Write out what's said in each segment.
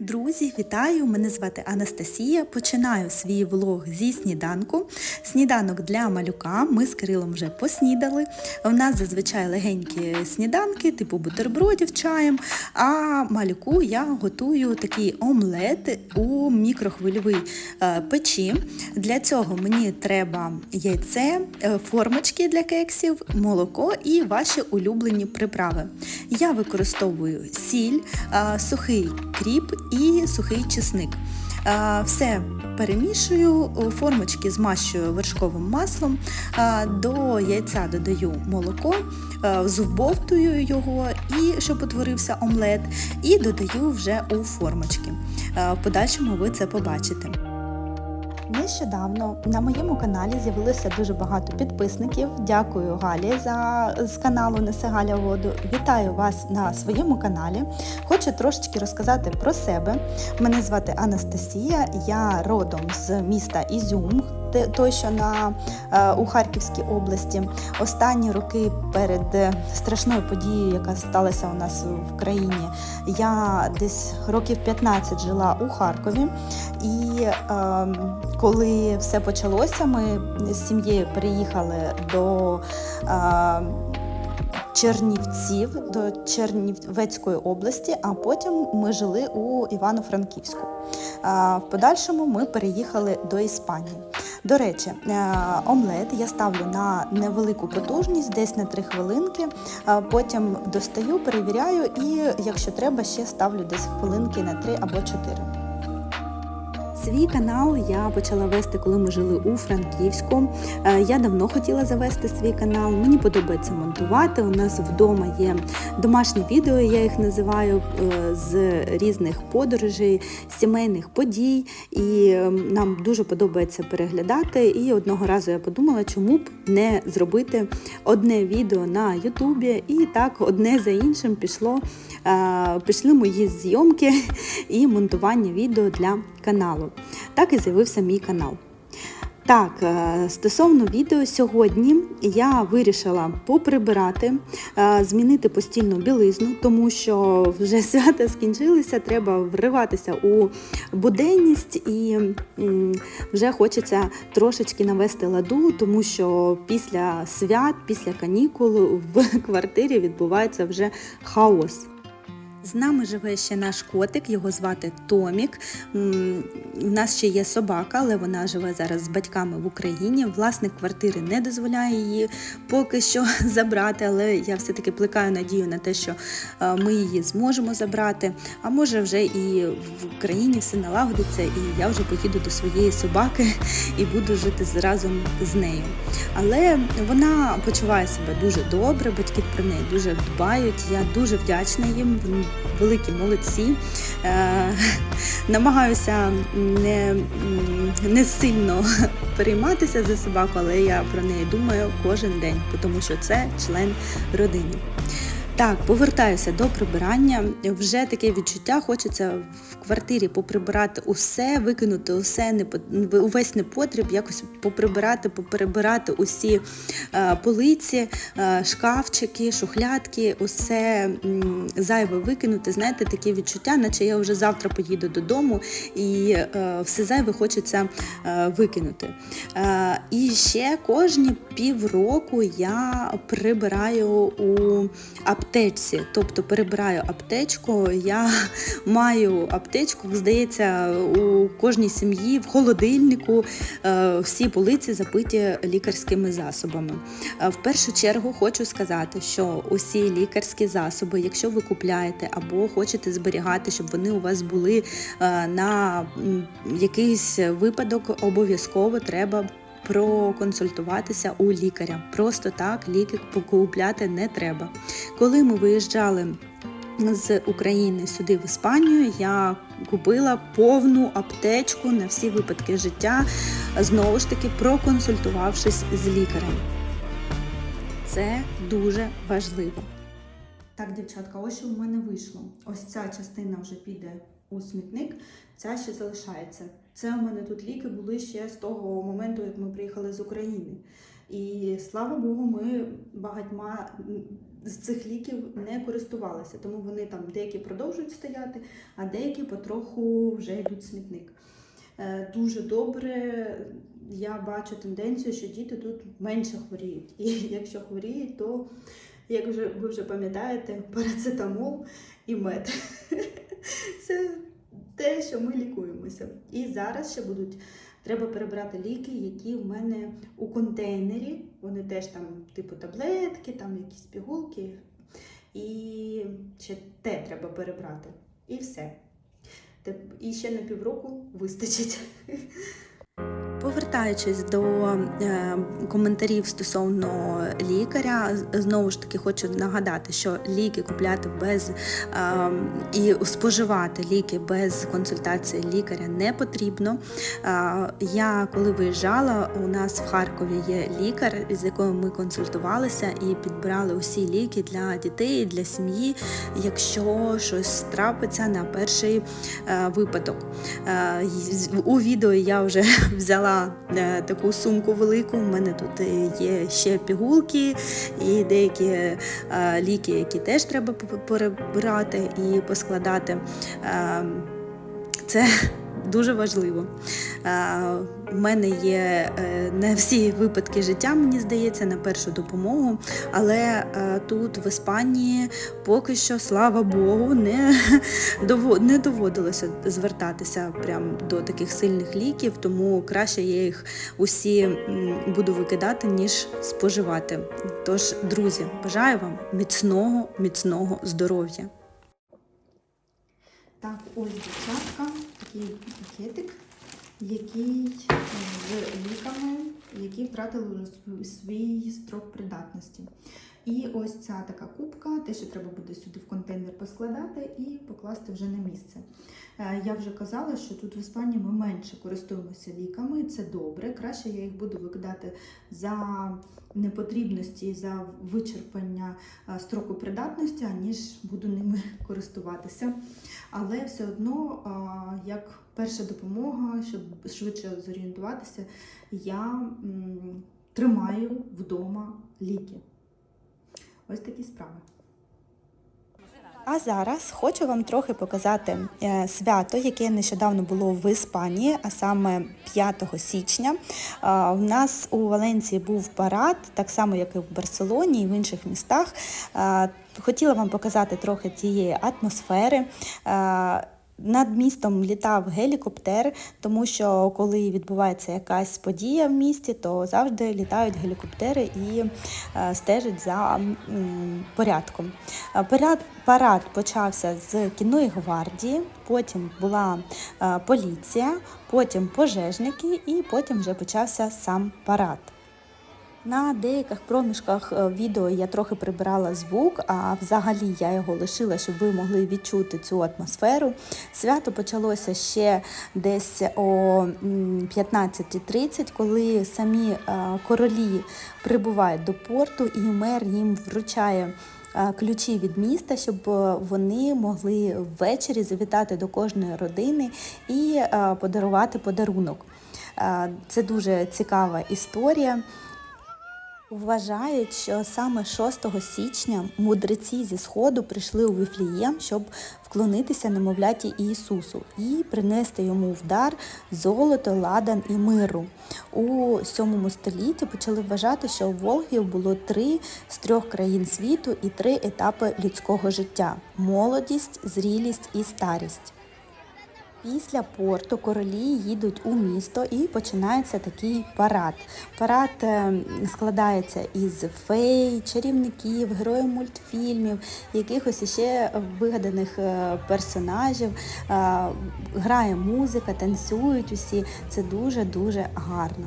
Друзі, вітаю! Мене звати Анастасія. Починаю свій влог зі сніданку. Сніданок для малюка. Ми з Кирилом вже поснідали. У нас зазвичай легенькі сніданки, типу бутербродів чаєм. А малюку я готую такий омлет у мікрохвильовій е, печі. Для цього мені треба яйце, е, формочки для кексів, молоко і ваші улюблені приправи. Я використовую сіль, е, сухий кріп і сухий чесник. Все перемішую, формочки змащую вершковим маслом, до яйця додаю молоко, зубовтую його, і щоб утворився омлет, і додаю вже у формочки. В подальшому ви це побачите. Нещодавно на моєму каналі з'явилося дуже багато підписників. Дякую Галі за з каналу Несе Галя воду. Вітаю вас на своєму каналі. Хочу трошечки розказати про себе. Мене звати Анастасія, я родом з міста Ізюм. Той, що на, е, у Харківській області, останні роки перед страшною подією, яка сталася у нас в країні, я десь років 15 жила у Харкові. І е, коли все почалося, ми з сім'єю переїхали до Чернівців, до Чернівецької області, а потім ми жили у Івано-Франківську. В подальшому ми переїхали до Іспанії. До речі, е, омлет я ставлю на невелику потужність, десь на 3 хвилинки. Потім достаю, перевіряю, і якщо треба, ще ставлю десь хвилинки на 3 або 4. Свій канал я почала вести, коли ми жили у Франківську. Е, Я давно хотіла завести свій канал. Мені подобається монтувати. У нас вдома є домашні відео, я їх називаю е, з різних подорожей, сімейних подій. І нам дуже подобається переглядати. І одного разу я подумала, чому б не зробити одне відео на Ютубі. І так одне за іншим пішло. е, Пішли мої зйомки і монтування відео для каналу. Так і з'явився мій канал. Так, е, стосовно відео сьогодні я вирішила поприбирати, е, змінити постільну білизну, тому що вже свята скінчилися, треба вриватися у буденність і вже хочеться трошечки навести ладу, тому що після свят, після канікул в квартирі відбувається вже хаос. З нами живе ще наш котик, його звати Томік. У нас ще є собака, але вона живе зараз з батьками в Україні. Власник квартири не дозволяє її поки що забрати, але я все-таки плекаю надію на те, що е, ми її зможемо забрати. А може вже і в Україні все налагодиться, і я вже поїду до своєї собаки і буду жити разом з нею. Але вона почуває себе дуже добре, батьки про неї дуже дбають. Я дуже вдячна їм. Вони великі молодці. Е, намагаюся не, не сильно перейматися за собаку, але я про неї думаю кожен день, тому що це член родини. Так, повертаюся до прибирання. Вже таке відчуття, хочеться в квартирі поприбирати усе, викинути усе, увесь непотріб, якось поприбирати, поперебирати усі е, полиці, е, шкафчики, шухлядки, усе зайве викинути. Знаєте, таке відчуття, наче я вже завтра поїду додому і е, все зайве хочеться викинути. І ще кожні півроку я прибираю у аптечці, тобто перебираю аптечку. Я маю аптечку, здається, у кожній сім'ї в холодильнику е, всі полиці забиті лікарськими засобами. Е, В першу чергу хочу сказати, що усі лікарські засоби, якщо ви купляєте або хочете зберігати, щоб вони у вас були е, на якийсь випадок, обов'язково треба. Проконсультуватися у лікаря. Просто так ліки покупляти не треба. Коли ми виїжджали з України сюди в Іспанію, я купила повну аптечку на всі випадки життя, знову ж таки проконсультувавшись з лікарем. Це дуже важливо. Так, дівчатка, ось що в мене вийшло. Ось ця частина вже піде у смітник, ця ще залишається. Це у мене тут ліки були ще з того моменту, як ми приїхали з України. І слава Богу, ми багатьма з цих ліків не користувалася, тому вони там деякі продовжують стояти, а деякі потроху вже йдуть в смітник. Е, Дуже добре. Я бачу тенденцію, що діти тут менше хворіють. І якщо хворіють, то, як вже ви вже пам'ятаєте, парацетамол і мед. Це те, що ми лікуємося. І зараз ще будуть. Треба перебрати ліки, які в мене у контейнері. Вони теж там, типу таблетки, там якісь пігулки. І ще те треба перебрати. І все. І ще на півроку вистачить. Повертаючись до е, коментарів стосовно лікаря, знову ж таки хочу нагадати, що ліки купляти без е, і споживати ліки без консультації лікаря не потрібно. Е, я коли виїжджала, у нас в Харкові є лікар, з якою ми консультувалися і підбирали усі ліки для дітей, для сім'ї, якщо щось трапиться на перший е, випадок. У відео я вже взяла е, таку сумку велику. У мене тут е, є ще пігулки і деякі е, ліки, які теж треба перебирати і поскладати. Е, Це дуже важливо. Е, У мене є е, не всі випадки життя, мені здається, на першу допомогу, але е, тут в Іспанії поки що, слава Богу, не, не доводилося звертатися прям до таких сильних ліків, тому краще я їх усі буду викидати, ніж споживати. Тож, друзі, бажаю вам міцного, міцного здоров'я. Так, ось дівчатка, такий пакетик, який е, з ліками, які втратили вже свій строк придатності. І ось ця така кубка, те, що треба буде сюди в контейнер поскладати і покласти вже на місце. Е, Я вже казала, що тут в Іспанії ми менше користуємося ліками, це добре. Краще я їх буду викидати за непотрібності, за вичерпання е, строку придатності, аніж буду ними користуватися. Але все одно, як перша допомога, щоб швидше зорієнтуватися, я тримаю вдома ліки. Ось такі справи. А зараз хочу вам трохи показати е, свято, яке нещодавно було в Іспанії, а саме 5 січня. У нас у Валенції був парад, так само як і в Барселоні і в інших містах. Хотіла вам показати трохи тієї атмосфери. Над містом літав гелікоптер, тому що коли відбувається якась подія в місті, то завжди літають гелікоптери і е, стежать за порядком. Е, Парад, почався з кінної гвардії, потім була е, поліція, потім пожежники, і потім вже почався сам парад. На деяких проміжках е, відео я трохи прибирала звук, а взагалі я його лишила, щоб ви могли відчути цю атмосферу. Свято почалося ще десь о 15.30, коли самі е, королі прибувають до порту, і мер їм вручає. е, Ключі від міста, щоб вони могли ввечері завітати до кожної родини і подарувати подарунок. Це дуже цікава історія. Вважають, що саме 6 січня мудреці зі сходу прийшли у Віфлієм, щоб вклонитися немовляті Ісусу і принести йому в дар золото, ладан і миру. У 7 столітті почали вважати, що у Волгів було три з трьох країн світу і три етапи людського життя: молодість, зрілість і старість. Після порту королі їдуть у місто і починається такий парад. Парад е, складається із фей, чарівників, героїв мультфільмів, якихось іще вигаданих е, персонажів. Е, Грає музика, танцюють усі. Це дуже дуже гарно.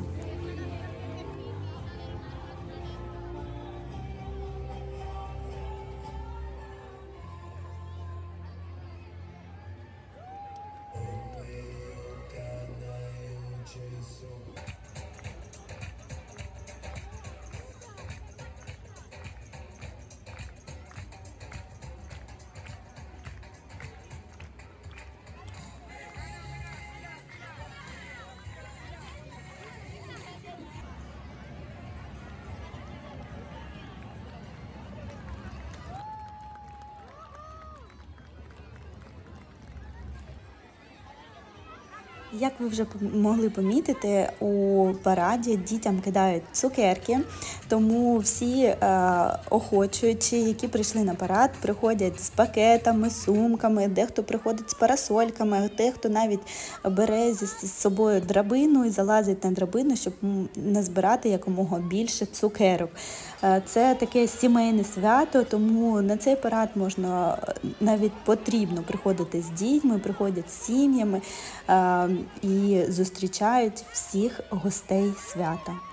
Як ви вже могли помітити, у параді дітям кидають цукерки, тому всі е, охочуючі, які прийшли на парад, приходять з пакетами, сумками, дехто приходить з парасольками, дехто навіть бере зі собою драбину і залазить на драбину, щоб назбирати якомога більше цукерок. Е, Це таке сімейне свято, тому на цей парад можна е, навіть потрібно приходити з дітьми, приходять з сім'ями е, і зустрічають всіх гостей свята.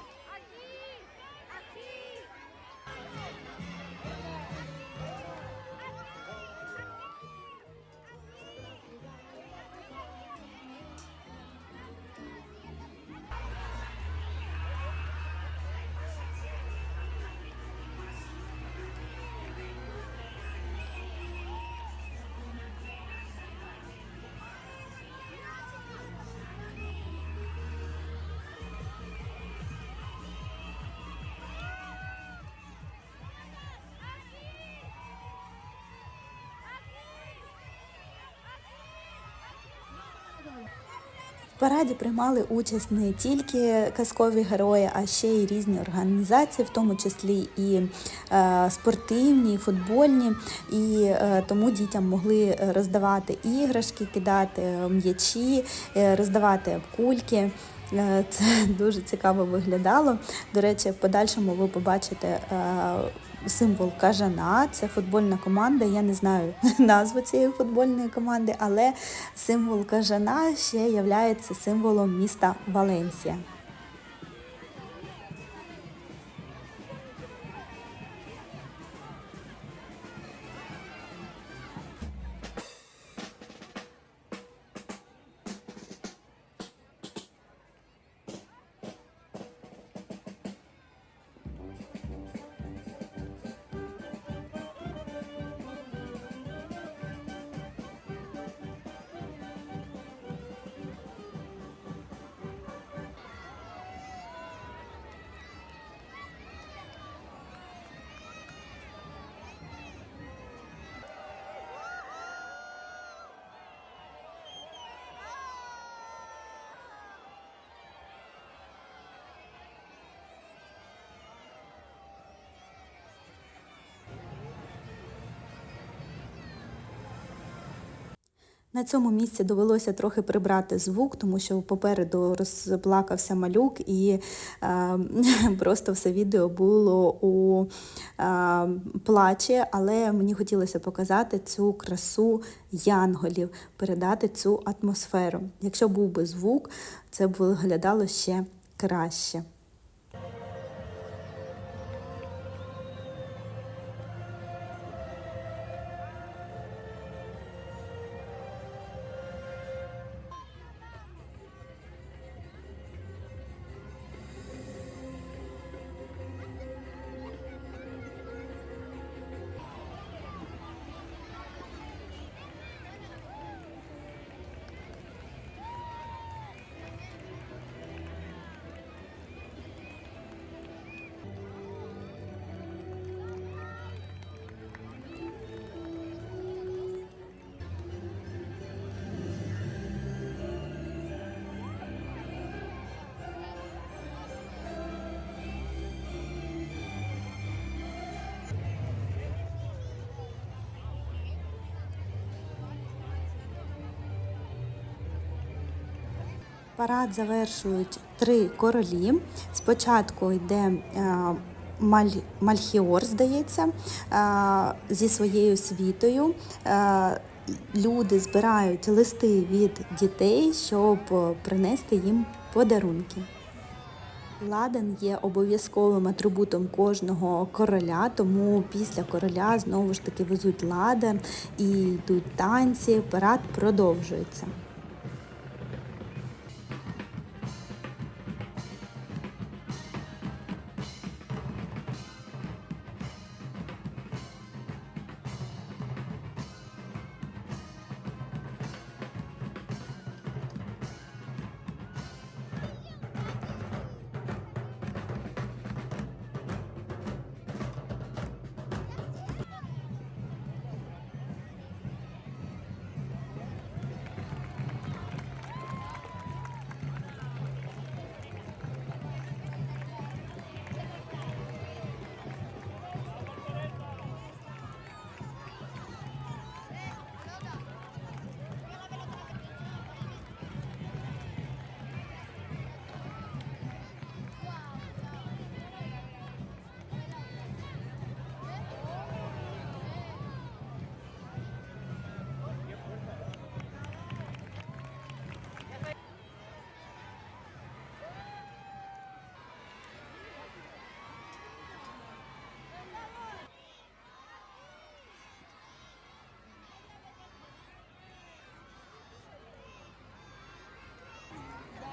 Параді приймали участь не тільки казкові герої, а ще й різні організації, в тому числі і е, спортивні, і футбольні. І е, тому дітям могли роздавати іграшки, кидати м'ячі, е, роздавати кульки. Е, Це дуже цікаво виглядало. До речі, в подальшому ви побачите е, символ кажана. Це футбольна команда. Я не знаю назву цієї футбольної команди, але символ кажана ще є символом міста Валенсія. На цьому місці довелося трохи прибрати звук, тому що попереду розплакався малюк, і е, просто все відео було у е, плачі, але мені хотілося показати цю красу янголів, передати цю атмосферу. Якщо був би звук, це б виглядало ще краще. Парад завершують три королі. Спочатку йде е, Маль, Мальхіор, здається, е, зі своєю світою. Е, Люди збирають листи від дітей, щоб принести їм подарунки. Ладан є обов'язковим атрибутом кожного короля, тому після короля знову ж таки везуть ладан і йдуть танці, парад продовжується.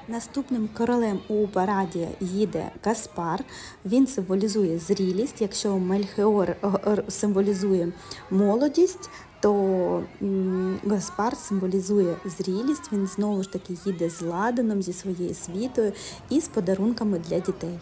Наступним королем у параді їде Каспар. Він символізує зрілість. Якщо Мельхіор е, е, символізує молодість, то Гаспар символізує зрілість. Він знову ж таки їде з ладаном, зі своєю світою і з подарунками для дітей.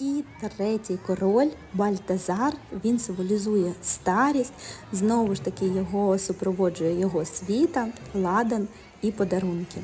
І третій король Бальтазар. Він символізує старість. Знову ж таки, його супроводжує його світа, ладан і подарунки.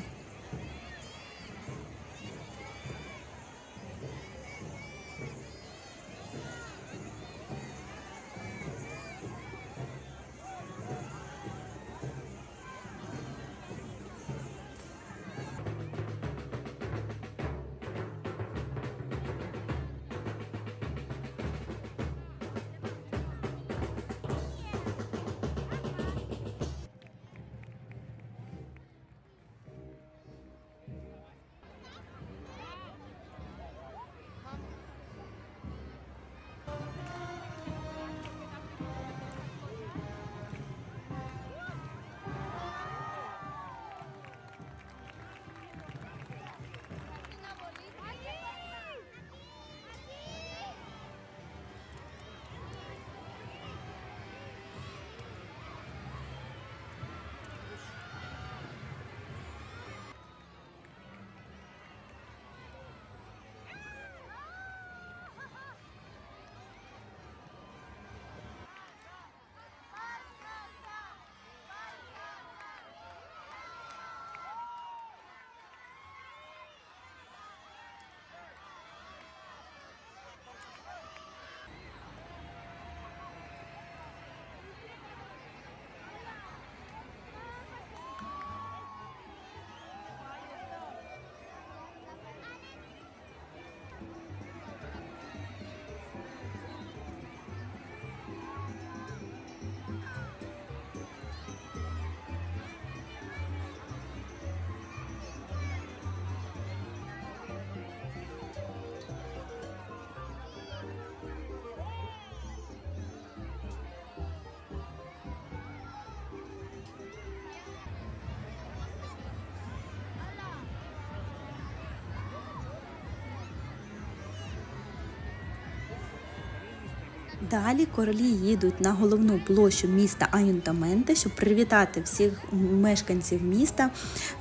Далі королі їдуть на головну площу міста Аюнтаменте, щоб привітати всіх мешканців міста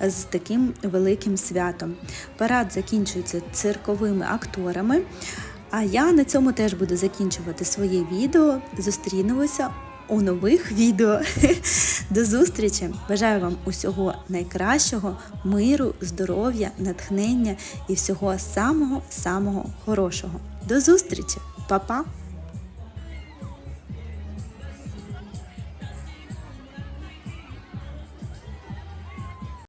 з таким великим святом. Парад закінчується цирковими акторами. А я на цьому теж буду закінчувати своє відео. Зустрінемося у нових відео. До зустрічі! Бажаю вам усього найкращого, миру, здоров'я, натхнення і всього самого самого хорошого. До зустрічі, Па-па!